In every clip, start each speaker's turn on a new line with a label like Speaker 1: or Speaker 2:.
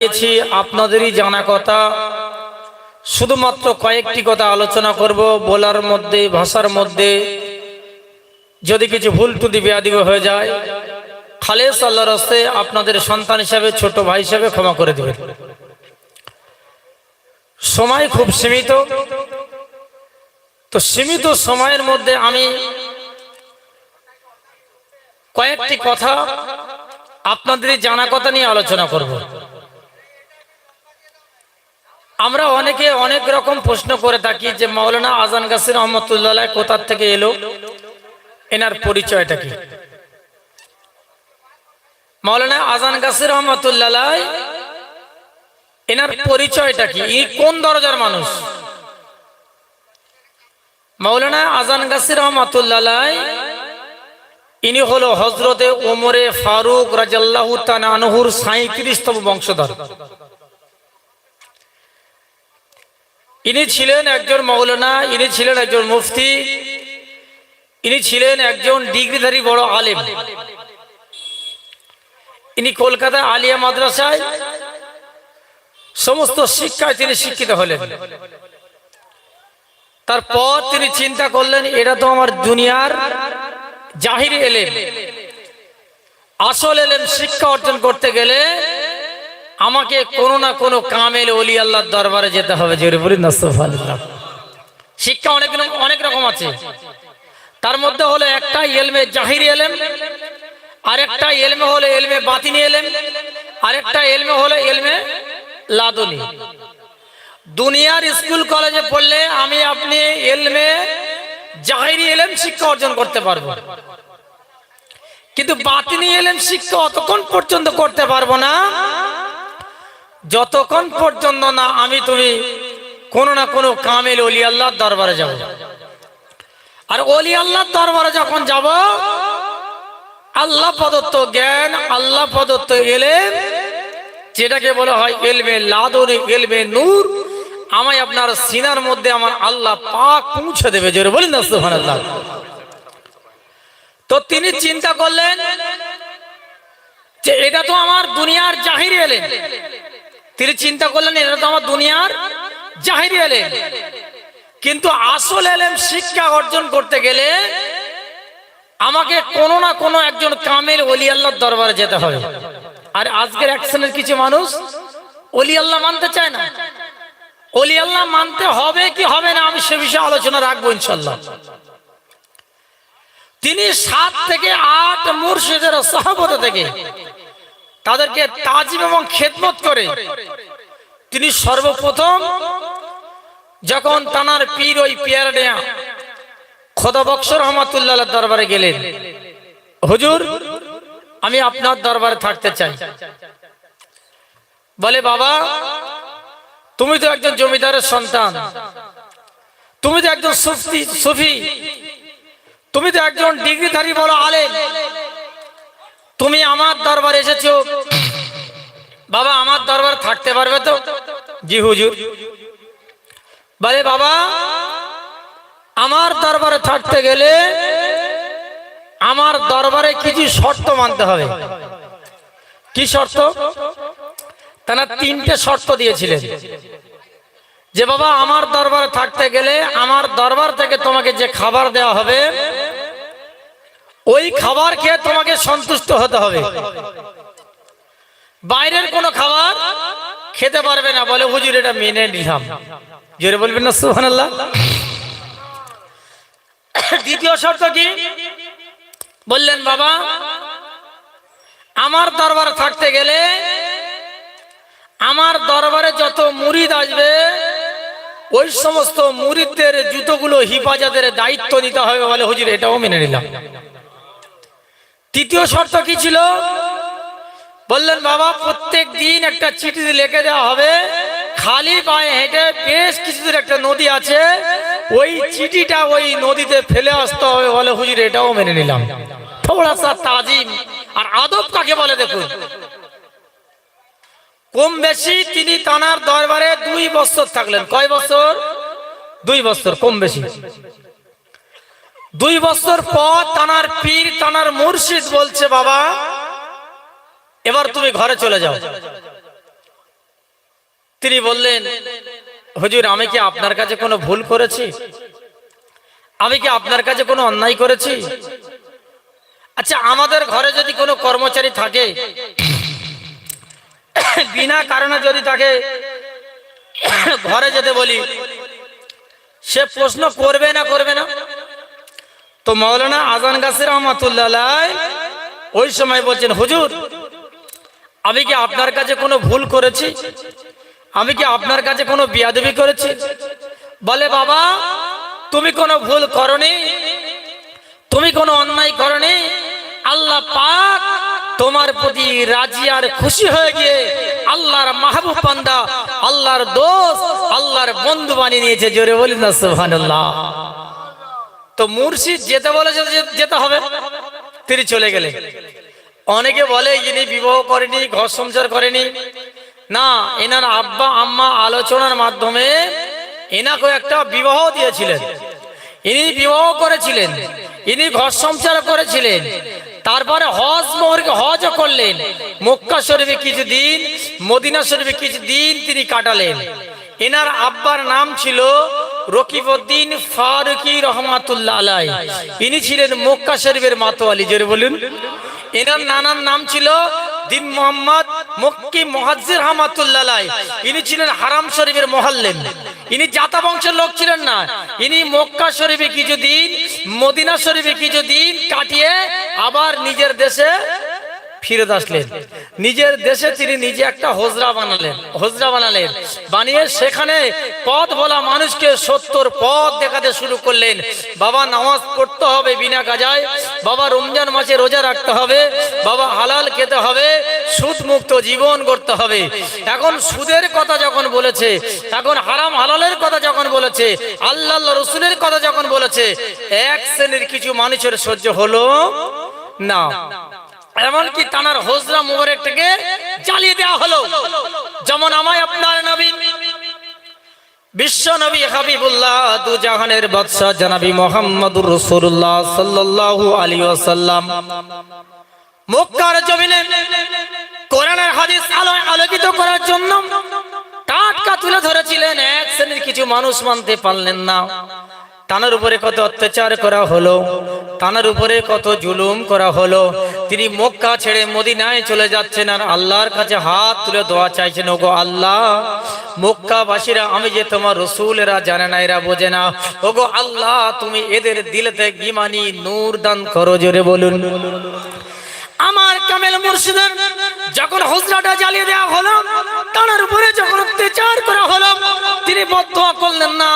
Speaker 1: দিয়েছি, আপনাদেরই জানা কথা। শুধুমাত্র কয়েকটি কথা আলোচনা করব, বলার মধ্যে, ভাষার মধ্যে। যদি কিছু ভুল টুদি বেয়াদিব হয়ে যায়, খালেস আল্লাহ রস্তে আপনাদের সন্তান হিসাবে, ছোট ভাই হিসাবে ক্ষমা করে দেবেন। সময় খুব সীমিত। তো সীমিত সময়ের মধ্যে আমি কয়েকটি কথা আপনাদের জানা কথা নিয়ে আলোচনা করব। আমরা অনেকে অনেক রকম প্রশ্ন করে থাকি যে মৌলানা আজান গাছির রহমতুল্লাহ কোথার থেকে এলো? এনার পরিচয়টা কি? মৌলানা আজান গাছির রহমতুল্লাহ এনার পরিচয়টা কি? ই কোন দরজার মানুষ? মৌলানা আজান গাছির রহমতুল্লাহ ইনি হলো হজরতে ওমরে ফারুক রাজাল্লাহু তানহুর সাঁত্রিশতম বংশধর। ইনি ছিলেন একজন মৌলানা, ইনি ছিলেন একজন মুফতি, ইনি ছিলেন একজন ডিগ্রিধারী বড় আলেম। ইনি কলকাতা আলিয়া মাদ্রাসায় সমস্ত শিক্ষায় তিনি শিক্ষিত হলেন। তারপর তিনি চিন্তা করলেন, এটা তো আমার দুনিয়ার জাহির এলেম। আসল এলেম শিক্ষা অর্জন করতে গেলে আমাকে কোনো না কোনো কামেল অলি আল্লাহর দরবারে যেতে হবে, জোরে বলি শিক্ষা অনেক অনেক রকম আছে। তার মধ্যে হলো একটা এলমে জাহির এলেম আরেকটা এলমে হলো এলমে বাতিনি এলেম আরেকটা এলমে হলো এলমে লাদনি। দুনিয়ার স্কুল, কলেজে পড়লে আমি আপনি এলমে জাহিরি এলেম শিক্ষা অর্জন করতে পারব। কিন্তু বাতিনি এলেম শিক্ষা অতক্ষণ পর্যন্ত করতে পারব না। যতক্ষণ পর্যন্ত না আমি তুমি কোনো না কোনো কামেল অলি আল্লাহর দরবারে যাব। আর অলি আল্লাহর দরবারে যখন যাব, আল্লাহ প্রদত্ত জ্ঞান, আল্লাহ প্রদত্ত এলেম, যেটাকে বলা হয় এলমে লাদনে এলবে নূর, আমায় আপনার সিনার মধ্যে আমার আল্লাহ পাক পৌঁছে দেবে। জোরে বলেন না, সুবহানাল্লাহ। তো তিনি চিন্তা করলেন যে এটা তো আমার দুনিয়ার জাহির এলেন তিনি চিন্তা করলেন এটা তো আমার দুনিয়ার জাহির এলেন কিন্তু আসল এলেম শিক্ষা অর্জন করতে গেলে আমাকে কোনো না কোনো একজন কামেল অলি আল্লাহর দরবারে যেতে হবে। আর আজকের অ্যাকশনের কিছু মানুষ অলি আল্লাহ মানতে চায় না। অলি আল্লাহ মানতে হবে কি হবে না, আমি সে বিষয়ে আলোচনা রাখব ইনশাল্লাহ তিনি সাত থেকে আট মুর্শিদের সহবত থেকে তাদেরকে তাজিম এবং খেদমত করে। তিনি সর্বপ্রথম যখন তানার পীর ওই পিয়ার নেয়া খোদা বক্স রহমাতুল্লাহ দরবারে গেলেন, হুজুর, আমি আপনার দরবারে থাকতে চাই। বলে, বাবা, তুমি তো একজন জমিদারের সন্তান। তুমি তো একজন সুফি তুমি তো একজন ডিগ্রিধারী বলো আলেম। তুমি আমার দরবারে এসেছ। বাবা, আমার দরবার থাকতে পারবে তো? জি, হুজুর। বলে, বাবা, আমার দরবারে থাকতে গেলে আমার দরবারে কিছু শর্ত মানতে হবে। কি শর্ত? তারা তিনটে শর্ত দিয়েছিলেন। যে, বাবা, আমার দরবারে থাকতে গেলে আমার দরবার থেকে তোমাকে যে খাবার দেওয়া হবে ওই খাবার খেয়ে তোমাকে সন্তুষ্ট হতে হবে। বাইরের কোনো খাবার খেতে পারবে না। বলে, হুজুর, এটা মেনে নিলাম। জোরে বলবেন না সুহান দ্বিতীয় শর্ত কি? বললেন, বাবা, আমার দরবারে থাকতে গেলে আমার দরবারে যত মুরিদ আসবে, ওই সমস্ত মুরিদদের, জুতোগুলো, হিফাজতের দায়িত্ব নিতে হবে। বলে, হুজুর, এটাও মেনে নিলাম। তৃতীয় শর্ত কি ছিল? বললেন, বাবা, প্রত্যেক দিন একটা চিঠি লিখে দেওয়া হবে। খালি পায়ে হেঁটে বেশ কিছুদূর একটা নদী আছে। ওই চিঠিটা ওই নদীতে ফেলে আসতে হবে বলে হুজুর এটাও মেনে নিলাম। তাজিম আর আদব কাকে বলে দেখুন? কম বেশি তিনি তানার দরবারে দুই বছর থাকলেন। কয় বছর? দুই বছর, কম বেশি। দুই বছর পর তানার পীর, তানার মুর্শিদ বলছে, বাবা, এবার তুমি ঘরে চলে যাও। তিনি বললেন, হুজুর, আমি কি আপনার কাছে কোনো ভুল করেছি? আমি কি আপনার কাছে কোনো অন্যায় করেছি? আচ্ছা আমাদের ঘরে যদি কোনো কর্মচারী থাকে, বিনা কারণে যদি তাকে ঘরে যেতে বলি, সে প্রশ্ন করবে না করবে না? তো মৌলানা আজান গাছের রহমাতুল্লাহ ওই সময় বলছেন, হুজুর, আমি কি আপনার কাছে কোনো ভুল করেছি? আমি কি আপনার কাছে কোনো বিয়াদবি করেছি? বলে, বাবা, তুমি কোনো ভুল করনি, তুমি কোনো অন্যায় করনি। আল্লাহ পাক তোমার প্রতি রাজি আর খুশি হয়ে গিয়ে আল্লাহর মাহবুব বান্দা, আল্লাহর দোস্ত, আল্লাহর বন্ধু বানিয়ে নিয়েছে। জোরে বলি না, সুবহানাল্লাহ। তো মুর্শিদ যেতে বলেছে যেতে হবে, তিনি চলে গেলে অনেকে বলে, ইনি বিবাহ করেনি, ঘর সংসার করেনি। না, এনার আব্বা, আম্মা আলোচনার মাধ্যমে এনাকে একটা বিবাহ দিয়েছিলেন। ইনি বিবাহ করেছিলেন, ইনি ঘর সংসার করেছিলেন, তারপরে হজ মোহরকে হজ করলেন। মক্কা শরীফে কিছুদিন, মদিনা শরীফে কিছুদিন তিনি কাটালেন। এনার আব্বার নাম ছিল রকিবউদ্দিন ফারুকি রহমাতুল্লাহ আলাই। ইনি ছিলেন মক্কা শরীফের মাতোয়ালি, জোরে বলুন। এনার নানার নাম ছিল দিন মোহাম্মদ মক্কি মহাজির রহমাতুল্লাহ আলাই। ইনি ছিলেন হারাম শরীফের মহাল্লেন ইনি জাতা বংশের লোক ছিলেন না। ইনি মক্কা শরীফে কিছুদিন, মদিনা শরীফে কিছুদিন কাটিয়ে আবার নিজের দেশে ফিরত আসলেন। নিজের দেশে তিনি নিজে একটা হোজরা বানালেন হোজরা বানালেন। বানিয়ে সেখানে পথ বলা মানুষকে সত্তর পথ দেখাতে শুরু করলেন। বাবা, নামাজ পড়তে হবে বিনা কাজায়। বাবা, রমজান মাসে রোজা রাখতে হবে। বাবা, হালাল খেতে হবে। সুদ মুক্ত জীবন করতে হবে। এখন সুদের কথা যখন বলেছে, এখন হারাম হালালের কথা যখন বলেছে আল্লাহ রসুলের কথা যখন বলেছে, এক শ্রেণির কিছু মানুষের সহ্য হলো না। এমনকি তানার হোজরা মোবারকটাকে জ্বালিয়ে দেওয়া হলো। যেমন আমায় আপনার নবী, বিশ্ব নবী হাবিবুল্লাহ, দু জাহানের বাদশাহ জানাবি মোহাম্মদুর রাসূলুল্লাহ সাল্লাল্লাহু আলাইহি ওয়াসাল্লাম। হাদিস আলোকিত করার জন্য তুলে ধরেছিলেন। এক শ্রেণির কিছু মানুষ মানতে পারলেন না। তানার উপরে কত অত্যাচার করা হলো তানার উপরে কত জুলুম করা হলো তিনি মক্কা ছেড়ে মদিনায় চলে যাচ্ছেন আর আল্লাহর কাছে হাত তুলে দোয়া চাইছেন, ওগো আল্লাহ, মক্কাবাসীরা, আমি যে তোমার রসুল এরা জানে না, এরা বোঝে না। ওগো আল্লাহ, তুমি এদের দিলেতে গিমানি নূর দান করো, জোরে বলুন। আমার কামেল মুর্শিদের যখন হুজরাটা জ্বালিয়ে দেওয়া হলো তার উপরে যখন অত্যাচার করা হলো, তিনি বদয়া করলেন না।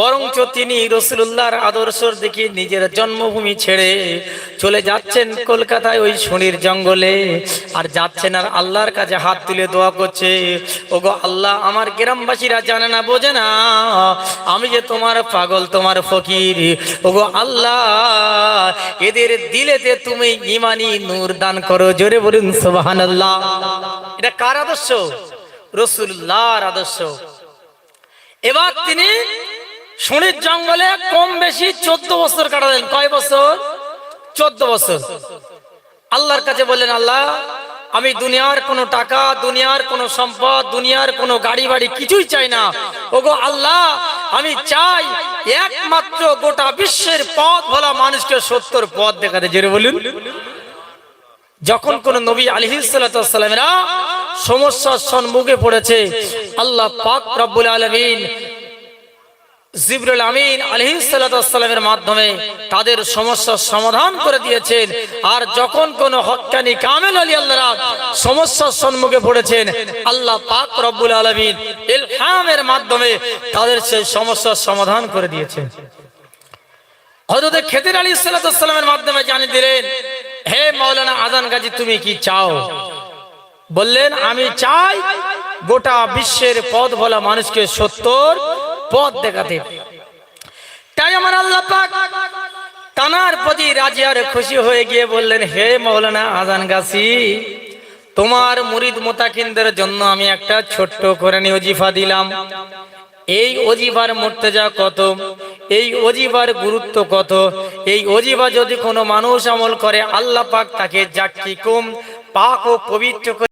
Speaker 1: বরঞ্চ তিনি রসুল্লাহর আদর্শর দিকে নিজের জন্মভূমি ছেড়ে চলে যাচ্ছেন কলকাতায় ওই শনির জঙ্গলে। আর যাচ্ছেন আর আল্লাহর কাছে হাত তুলে দোয়া করছে, ওগো আল্লাহ, আমার গ্রামবাসীরা জানে না, বোঝে না। আমি যে তোমার পাগল, তোমার ফকির। ওগো আল্লাহ, এদের দিলেতে তুমি ইমানি নূর দান করো। জোরে বলুন সুবহানাল্লাহ। এটা কার আদর্শ? রসুল্লাহর আদর্শ। এবার তিনি শনির জঙ্গলে কম বেশি চোদ্দ বছর কাটালেন। কয় বছর? চোদ্দ বছর। আল্লাহর কাছে বললেন, আল্লাহ, আমি দুনিয়ার কোনো টাকা, দুনিয়ার কোনো সম্পদ, দুনিয়ার কোনো গাড়ি বাড়ি কিছুই চাই না। ওগো আল্লাহ, আমি চাই একমাত্র গোটা বিশ্বের পথ ভোলা মানুষকে সত্যর পথ দেখাতে। জেরে বলুন। যখন কোন নবী আলহিসাল্লামেরা সমস্যার সম্মুখে পড়েছে, আল্লাহ পাক রব্বুল আলমিন জিবরুল আমিন মাধ্যমে তাদের সমস্যার সমাধান করে দিয়েছেন। আর যখন কোন আলী আল্লাহ সমস্যার সম্মুখে পড়েছেন, আল্লাহ পাক রব্বুল আলমিন ইলহামের মাধ্যমে তাদের সেই সমস্যার সমাধান করে দিয়েছেন। হজরত খেদির আলী সাল্লামের মাধ্যমে জানিয়ে দিলেন হে মৌলানা আজান গাজী, তুমি কি চাও? বললেন, আমি চাই গোটা বিশ্বের পথ ভোলা মানুষকে সত্তর পথ দেখাতে। তাই আমার আল্লাহ পাক তানার প্রতি রাজি আর খুশি হয়ে গিয়ে বললেন, হে মৌলানা আজান গাছি তোমার মুরিদ মোতাকিনদের জন্য আমি একটা ছোট্ট করে নিয়ে অজিফা দিলাম। এই অজিবার মর্তেজা কত? এই অজিবার গুরুত্ব কত? এই অজিবা যদি কোনো মানুষ আমল করে, আল্লাহ পাক তাকে কি কম, পাক ও পবিত্র